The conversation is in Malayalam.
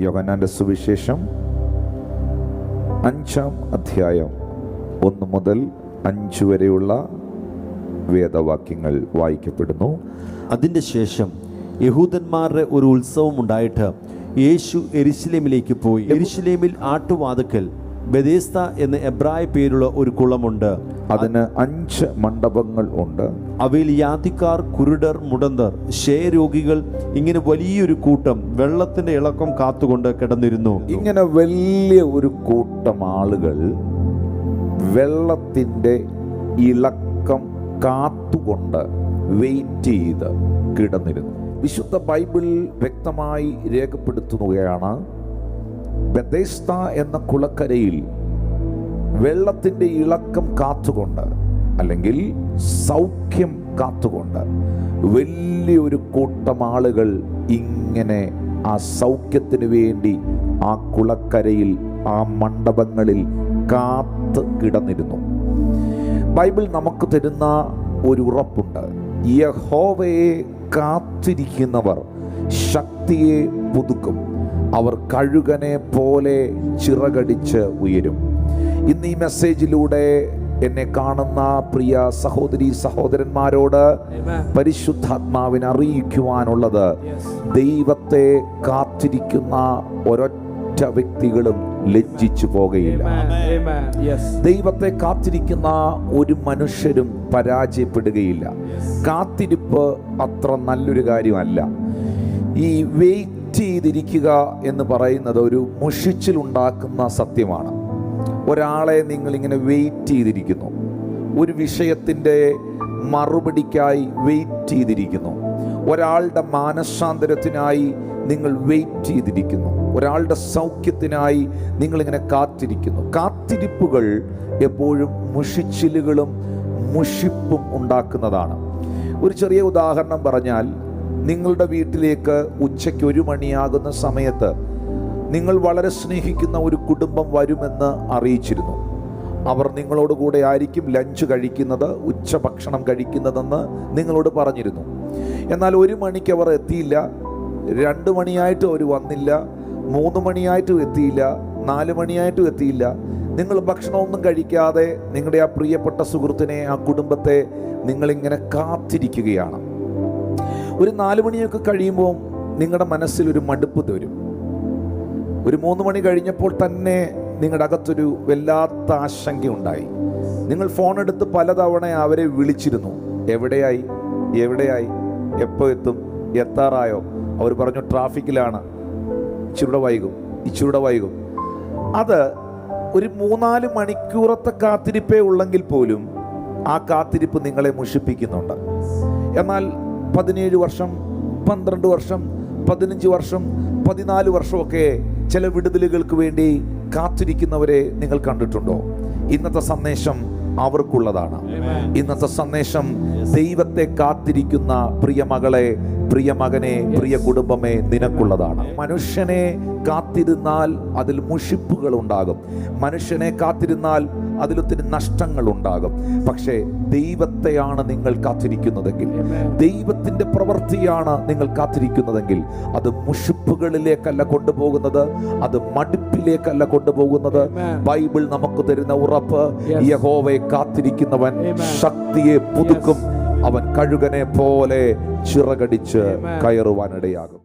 യോഹന്നാന്റെ സുവിശേഷം അഞ്ചാം അധ്യായം ഒന്ന് മുതൽ അഞ്ച് വരെയുള്ള വേദവാക്യങ്ങൾ വായിക്കപ്പെടുന്നു. അതിന്റെ ശേഷം യഹൂദന്മാരുടെ ഒരു ഉത്സവം ഉണ്ടായിട്ട് യേശു എരിശിലേമിലേക്ക് പോയി. എരിശിലേമിൽ ആട്ടുവാതുക്കൽ ബദേസ്ത എന്ന എബ്രായ പേരുള്ള ഒരു കുളമുണ്ട്. അതിന് അഞ്ച് മണ്ഡപങ്ങൾ ഉണ്ട്. അവയിൽ യാതിക്കാർ കുരുടർ മുടന്തർ ക്ഷയരോഗികൾ ഇങ്ങനെ വലിയൊരു കൂട്ടം വെള്ളത്തിന്റെ ഇളക്കം കാത്തുകൊണ്ട് കിടന്നിരുന്നു. ഇങ്ങനെ വലിയ ഒരു കൂട്ടം ആളുകൾ വെള്ളത്തിന്റെ ഇളക്കം കാത്തുകൊണ്ട് വെയിറ്റ് ചെയ്ത് കിടന്നിരുന്നു. വിശുദ്ധ ബൈബിൾ വ്യക്തമായി രേഖപ്പെടുത്തുകയാണ്. ബെദേസ്ത എന്ന കുളക്കരയിൽ വെള്ളത്തിന്റെ ഇളക്കം കാത്തുകൊണ്ട് അല്ലെങ്കിൽ സൗഖ്യം കാത്തുകൊണ്ട് വലിയൊരു കൂട്ടം ആളുകൾ ഇങ്ങനെ ആ സൗഖ്യത്തിന് വേണ്ടി ആ കുളക്കരയിൽ ആ മണ്ഡപങ്ങളിൽ കാത്ത് കിടന്നിരുന്നു. ബൈബിൾ നമുക്ക് തരുന്ന ഒരു ഉറപ്പുണ്ട്. യഹോവയെ കാത്തിരിക്കുന്നവർ ശക്തിയെ പുതുക്കും. അവർ കഴുകനെ പോലെ ചിറകടിച്ച് ഉയരും. ഇന്ന് ഈ മെസ്സേജിലൂടെ എന്നെ കാണുന്ന പ്രിയ സഹോദരി സഹോദരന്മാരോട് പരിശുദ്ധാത്മാവിനെ അറിയിക്കുവാനുള്ളത് ദൈവത്തെ കാത്തിരിക്കുന്ന ഒരൊറ്റ വ്യക്തികളും ലജ്ജിച്ചു പോകുകയില്ല. Yes. ദൈവത്തെ കാത്തിരിക്കുന്ന ഒരു മനുഷ്യരും പരാജയപ്പെടുകയില്ല. കാത്തിരിപ്പ് അത്ര നല്ലൊരു കാര്യമല്ല. ഈ വെയിറ്റ് ചെയ്തിരിക്കുക എന്ന് പറയുന്നത് ഒരു മുഷിച്ചിലുണ്ടാക്കുന്ന സത്യമാണ്. ഒരാളെ നിങ്ങളിങ്ങനെ വെയിറ്റ് ചെയ്തിരിക്കുന്നു. ഒരു വിഷയത്തിന്റെ മറുപടിക്കായി വെയിറ്റ് ചെയ്തിരിക്കുന്നു. ഒരാളുടെ മാനസാന്തരത്തിനായി നിങ്ങൾ വെയിറ്റ് ചെയ്തിരിക്കുന്നു. ഒരാളുടെ സൗഖ്യത്തിനായി നിങ്ങളിങ്ങനെ കാത്തിരിക്കുന്നു. കാത്തിരിപ്പുകൾ എപ്പോഴും മുഷിച്ചിലുകളും മുഷിപ്പും ഉണ്ടാക്കുന്നതാണ്. ഒരു ചെറിയ ഉദാഹരണം പറഞ്ഞാൽ നിങ്ങളുടെ വീട്ടിലേക്ക് ഉച്ചയ്ക്ക് ഒരു മണിയാകുന്ന സമയത്ത് നിങ്ങൾ വളരെ സ്നേഹിക്കുന്ന ഒരു കുടുംബം വരുമെന്ന് അറിയിച്ചിരുന്നു. അവർ നിങ്ങളോട് കൂടെ ആയിരിക്കും ലഞ്ച് കഴിക്കുന്നത് ഉച്ചഭക്ഷണം കഴിക്കുന്നതെന്ന് നിങ്ങളോട് പറഞ്ഞിരുന്നു. എന്നാൽ ഒരു മണിക്ക് അവർ എത്തിയില്ല. രണ്ട് മണിയായിട്ടും അവർ വന്നില്ല. മൂന്ന് മണിയായിട്ടും എത്തിയില്ല. നാല് മണിയായിട്ടും എത്തിയില്ല. നിങ്ങൾ ഭക്ഷണമൊന്നും കഴിക്കാതെ നിങ്ങളുടെ ആ പ്രിയപ്പെട്ട സുഹൃത്തിനെ ആ കുടുംബത്തെ നിങ്ങളിങ്ങനെ കാത്തിരിക്കുകയാണ്. ഒരു നാല് മണിയൊക്കെ കഴിയുമ്പോൾ നിങ്ങളുടെ മനസ്സിൽ ഒരു മടുപ്പ് തരും. ഒരു മൂന്ന് മണി കഴിഞ്ഞപ്പോൾ തന്നെ നിങ്ങളുടെ അകത്തൊരു വല്ലാത്ത ആശങ്കയുണ്ടായി നിങ്ങൾ ഫോൺ എടുത്ത് പലതവണ അവരെ വിളിച്ചിരുന്നു. എവിടെയായി? എവിടെയായി? എപ്പോൾ എത്തും? എത്താറായോ? അവർ പറഞ്ഞു ട്രാഫിക്കിലാണ്. ഇച്ചിരൂടെ വൈകും. ഇച്ചിരൂടെ വൈകും. അത് ഒരു മൂന്നാൽ മണിക്കൂറത്തെ കാത്തിരിപ്പേ ഉള്ളെങ്കിൽ പോലും ആ കാത്തിരിപ്പ് നിങ്ങളെ മുഷിപ്പിക്കുന്നുണ്ട്. എന്നാൽ പതിനേഴ് വർഷം പന്ത്രണ്ട് വർഷം പതിനഞ്ച് വർഷം പതിനാല് വർഷമൊക്കെ ചില വിടുതലുകൾക്ക് വേണ്ടി കാത്തിരിക്കുന്നവരെ നിങ്ങൾ കണ്ടിട്ടുണ്ടോ? ഇന്നത്തെ സന്ദേശം അവർക്കുള്ളതാണ്. ഇന്നത്തെ സന്ദേശം ദൈവത്തെ കാത്തിരിക്കുന്ന പ്രിയ മകളെ പ്രിയ മകനെ പ്രിയ കുടുംബമേ നിനക്കുള്ളതാണ്. മനുഷ്യനെ കാത്തിരുന്നാൽ അതിൽ മുഷിപ്പുകൾ ഉണ്ടാകും മനുഷ്യനെ കാത്തിരുന്നാൽ അതിലൊത്തിരി നഷ്ടങ്ങൾ ഉണ്ടാകും പക്ഷേ ദൈവത്തെയാണ് നിങ്ങൾ കാത്തിരിക്കുന്നതെങ്കിൽ ദൈവത്തിന്റെ പ്രവൃത്തിയാണ് നിങ്ങൾ കാത്തിരിക്കുന്നതെങ്കിൽ അത് മുഷിപ്പുകളിലേക്കല്ല കൊണ്ടുപോകുന്നത് അത് മടുപ്പിലേക്കല്ല കൊണ്ടുപോകുന്നത്. ബൈബിൾ നമുക്ക് തരുന്ന ഉറപ്പ് യഹോവയെ കാത്തിരിക്കുന്നവൻ ശക്തിയെ പുതുക്കും. അവൻ കഴുകനെ പോലെ ചിറകടിച്ച് കയറുവാനിടയാകും.